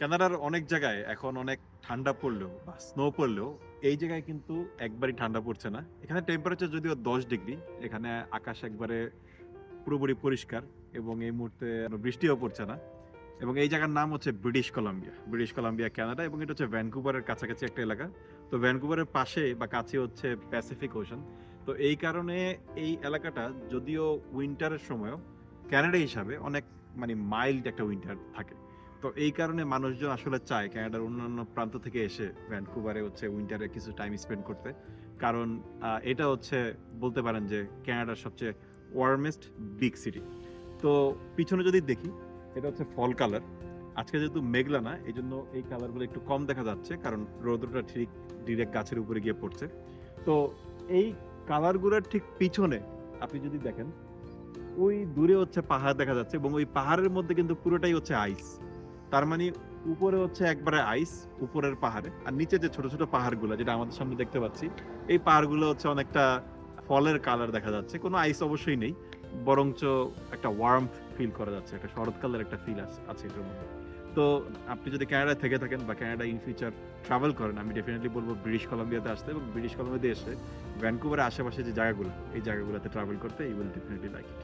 কানাডার অনেক জায়গায় এখন অনেক ঠান্ডা পড়লেও বা স্নো পড়লেও এই জায়গায় কিন্তু একবারই ঠান্ডা পড়ছে না। এখানে টেম্পারেচার যদিও দশ ডিগ্রি এখানে আকাশ একবারে পুরোপুরি পরিষ্কার এবং এই মুহূর্তে বৃষ্টিও পড়ছে না। এবং এই জায়গার নাম হচ্ছে British Columbia British Columbia Canada এবং এটা হচ্ছে ভ্যানকুভারের কাছাকাছি একটা এলাকা। তো ভ্যানকুভারের পাশে বা কাছে হচ্ছে প্যাসিফিক ওশান তো এই কারণে এই এলাকাটা যদিও উইন্টারের সময়ও ক্যানাডা হিসাবে অনেক মানে মাইল্ড একটা উইন্টার থাকে। তো এই কারণে মানুষজন আসলে চায় ক্যানাডার অন্যান্য প্রান্ত থেকে এসে ভ্যানকুভারে হচ্ছে উইন্টারে কিছু টাইম স্পেন্ড করতে। কারণ এটা হচ্ছে বলতে পারেন যে ক্যানাডার সবচেয়ে ওয়ার্মেস্ট বিগ সিটি তো পিছনে যদি দেখি, এটা হচ্ছে ফল কালার আজকে যেহেতু মেঘলা না এই জন্য এই কালারগুলো একটু কম দেখা যাচ্ছে, কারণ রৌদ্রটা ঠিক ডিরেক্ট গাছের উপরে গিয়ে পড়ছে। তো এই কালারগুলোর ঠিক পিছনে আপনি যদি দেখেন, ওই দূরে হচ্ছে পাহাড় দেখা যাচ্ছে এবং ওই পাহাড়ের মধ্যে কিন্তু পুরোটাই হচ্ছে আইস তার মানে উপরে হচ্ছে একবারে আইস উপরের পাহাড়ে। আর নিচে যে ছোট ছোট পাহাড়গুলো, যেটা আমাদের সামনে দেখতে পাচ্ছি, এই পাহাড়গুলো হচ্ছে অনেকটা ফলের কালার দেখা যাচ্ছে। কোনো আইস অবশ্যই নেই, বরঞ্চ একটা ওয়ার্ম ফিল করা যাচ্ছে, একটা শরৎকালের একটা ফিল আছে এটার মধ্যে। তো আপনি যদি কানাডায় থেকে থাকেন বা কানাডা ইন ফিউচার ট্রাভেল করেন, আমি ডেফিনেটলি বলব ব্রিটিশ কলাম্বিয়াতে আসতে এবং ব্রিটিশ কলাম্বিয়াতে এসে ভ্যানকুভারের আশেপাশে যে জায়গাগুলো, এই জায়গাগুলোতে ট্রাভেল করতে you will definitely like it